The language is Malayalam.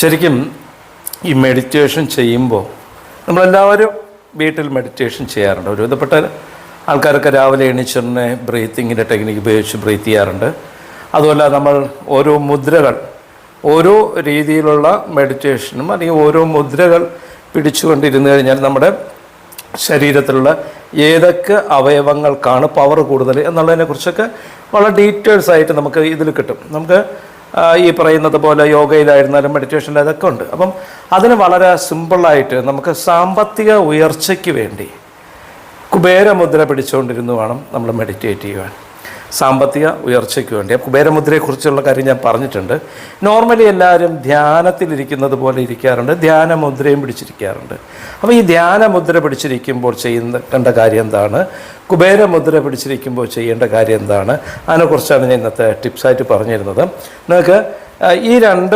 ശരിക്കും ഈ മെഡിറ്റേഷൻ ചെയ്യുമ്പോൾ നമ്മളെല്ലാവരും വീട്ടിൽ മെഡിറ്റേഷൻ ചെയ്യാറുണ്ട്. ഒരു വിധപ്പെട്ട ആൾക്കാരൊക്കെ രാവിലെ എണീച്ചറിനെ ബ്രീത്തിങ്ങിന്റെ ടെക്നിക്ക് ഉപയോഗിച്ച് ബ്രീത്ത് ചെയ്യാറുണ്ട്. അതുപോലെ നമ്മൾ ഓരോ മുദ്രകൾ ഓരോ രീതിയിലുള്ള മെഡിറ്റേഷനും അല്ലെങ്കിൽ ഓരോ മുദ്രകൾ പിടിച്ചുകൊണ്ടിരുന്നു കഴിഞ്ഞാൽ നമ്മുടെ ശരീരത്തിലുള്ള ഏതൊക്കെ അവയവങ്ങൾക്കാണ് പവർ കൂടുതൽ എന്നുള്ളതിനെക്കുറിച്ചൊക്കെ വളരെ ഡീറ്റെയിൽസ് ആയിട്ട് നമുക്ക് ഇതിൽ കിട്ടും. നമുക്ക് ഈ പറയുന്നത് പോലെ യോഗയിലായിരുന്നാലും മെഡിറ്റേഷനിലും അതൊക്കെ ഉണ്ട്. അപ്പം അതിന് വളരെ സിമ്പിളായിട്ട് നമുക്ക് സാമ്പത്തിക ഉയർച്ചയ്ക്ക് വേണ്ടി കുബേരമുദ്ര പിടിച്ചുകൊണ്ടിരുന്നു വേണം നമ്മൾ മെഡിറ്റേറ്റ് ചെയ്യുവാൻ. സാമ്പത്തിക ഉയർച്ചയ്ക്ക് വേണ്ടി. കുബേരമുദ്രയെക്കുറിച്ചുള്ള കാര്യം ഞാൻ പറഞ്ഞിട്ടുണ്ട്. നോർമലി എല്ലാവരും ധ്യാനത്തിലിരിക്കുന്നത് പോലെ ഇരിക്കാറുണ്ട്. ധ്യാനമുദ്രയും പിടിച്ചിരിക്കാറുണ്ട്. അപ്പോൾ ഈ ധ്യാനമുദ്ര പിടിച്ചിരിക്കുമ്പോൾ ചെയ്യുന്ന കണ്ട കാര്യം എന്താണ്? കുബേരമുദ്ര പിടിച്ചിരിക്കുമ്പോൾ ചെയ്യേണ്ട കാര്യം എന്താണ്? അതിനെക്കുറിച്ചാണ് ഞാൻ ഇന്നത്തെ ടിപ്സായിട്ട് പറഞ്ഞിരുന്നത്. നിങ്ങൾക്ക് ഈ രണ്ട്